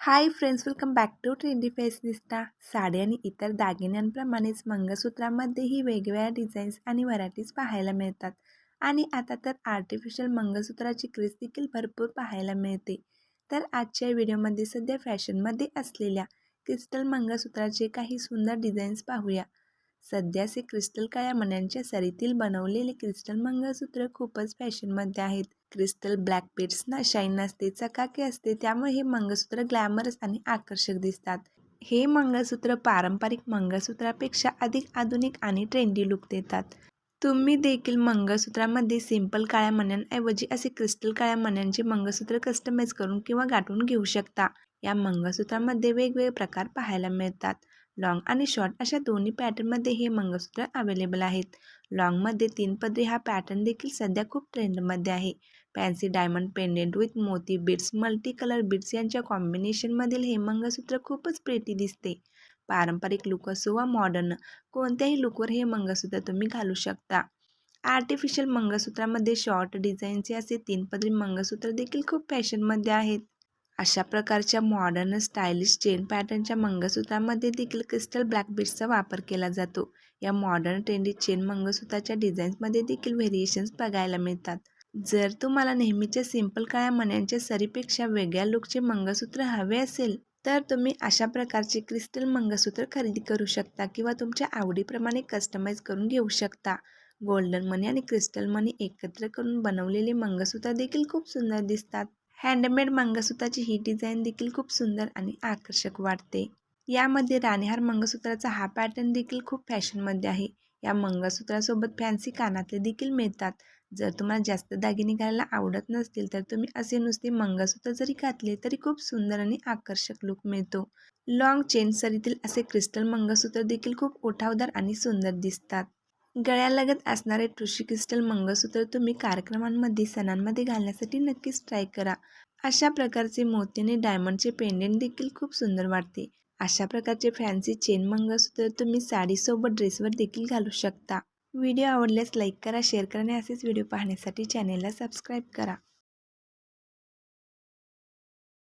Hi friends welcome back to trendy fashionista sari आणि इतर दागिन्यांप्रमाणेच मंगळसूत्रामध्येही वेगवेगळ्या डिझाईन्स आणि व्हरायटीज पाहायला मिळतात. आणि आता तर आर्टिफिशियल मंगळसूत्राची क्रीज देखील भरपूर पाहायला मिळते. तर आजच्या व्हिडिओमध्ये सध्या फॅशनमध्ये असलेल्या क्रिस्टल मंगळसूत्राचे काही सुंदर डिझाईन्स पाहूया. सध्याचे क्रिस्टल काळ्या मण्यांच्या सरीतील बनवलेले क्रिस्टल मंगळसूत्र खूपच फॅशनमध्ये आहेत. क्रिस्टल ब्लॅक बीड्सना शाईन असते चकाकी असते त्यामुळे हे मंगळसूत्र ग्लॅमरस आणि आकर्षक दिसतात. हे मंगळसूत्र पारंपरिक मंगळसूत्रापेक्षा अधिक आधुनिक आणि ट्रेंडी लुक देतात. तुम्ही देखील मंगळसूत्रामध्ये सिंपल काळ्या मण्यांऐवजी असे क्रिस्टल काळ्या मण्यांचे मंगळसूत्र कस्टमाइज करून किंवा गाठून घेऊ शकता. या मंगळसूत्रामध्ये वेगवेगळे प्रकार पाहायला मिळतात. लाँग आणि शॉर्ट अशा दोन्ही पॅटर्नमध्ये हे मंगळसूत्र अवेलेबल आहेत. लॉंगमध्ये तीन पदरी हा पॅटर्न देखील सध्या खूप ट्रेंडमध्ये आहे. फॅन्सी डायमंड पेंडेंट विथ मोती बीड्स मल्टी कलर बीड्स यांच्या कॉम्बिनेशनमधील हे मंगळसूत्र खूपच प्रेटी दिसते. पारंपरिक लुक असो वा मॉडर्न कोणत्याही लुकवर हे मंगळसूत्र तुम्ही घालू शकता. आर्टिफिशियल मंगळसूत्रामध्ये शॉर्ट डिझाईनचे असे तीन पदरी मंगळसूत्र देखील खूप फॅशनमध्ये आहेत. अशा प्रकारच्या मॉडर्न स्टायलिश चेन पॅटर्नच्या मंगळसूत्रामध्ये देखील क्रिस्टल ब्लॅक बीट्सचा वापर केला जातो. या मॉडर्न ट्रेंडी चेन मंगळसूत्राच्या डिझाईन्समध्ये देखील व्हेरिएशन्स बघायला मिळतात. जर तुम्हाला नेहमीच्या सिंपल काळ्या मण्यांच्या सरीपेक्षा वेगळ्या लुकचे मंगळसूत्र हवे असेल तर तुम्ही अशा प्रकारचे क्रिस्टल मंगळसूत्र खरेदी करू शकता किंवा तुमच्या आवडीप्रमाणे कस्टमाइज करून घेऊ शकता. गोल्डन मनी आणि क्रिस्टल मनी एकत्र करून बनवलेले मंगळसूत्र देखील खूप सुंदर दिसतात. हँडमेड मंगळसूत्राची ही डिझाईन देखील खूप सुंदर आणि आकर्षक वाटते. यामध्ये राणेहार मंगळसूत्राचा हा पॅटर्न देखील खूप फॅशनमध्ये आहे. या मंगळसूत्रासोबत फॅन्सी कानातले देखील मिळतात. जर तुम्हाला जास्त दागिने घालायला आवडत नसतील तर तुम्ही असे नुसते मंगळसूत्र जरी घातले तरी खूप सुंदर आणि आकर्षक लुक मिळतो. लॉंग चेन सरीतील असे क्रिस्टल मंगळसूत्र देखील खूप उठावदार आणि सुंदर दिसतात. गळ्यालगत असणारे टुशी क्रिस्टल मंगळसूत्र तुम्ही कार्यक्रमांमध्ये सणांमध्ये घालण्यासाठी नक्कीच ट्राय करा. अशा प्रकारचे मोत्याने डायमंडचे पेंडेंट देखील खूप सुंदर वाटते. अशा प्रकारचे फॅन्सी चेन मंगळसूत्र तुम्ही साडीसोबत ड्रेसवर देखील घालू शकता. व्हिडिओ आवडल्यास लाईक करा शेअर करा आणि असेच व्हिडिओ पाहण्यासाठी चॅनेलला सबस्क्राईब करा.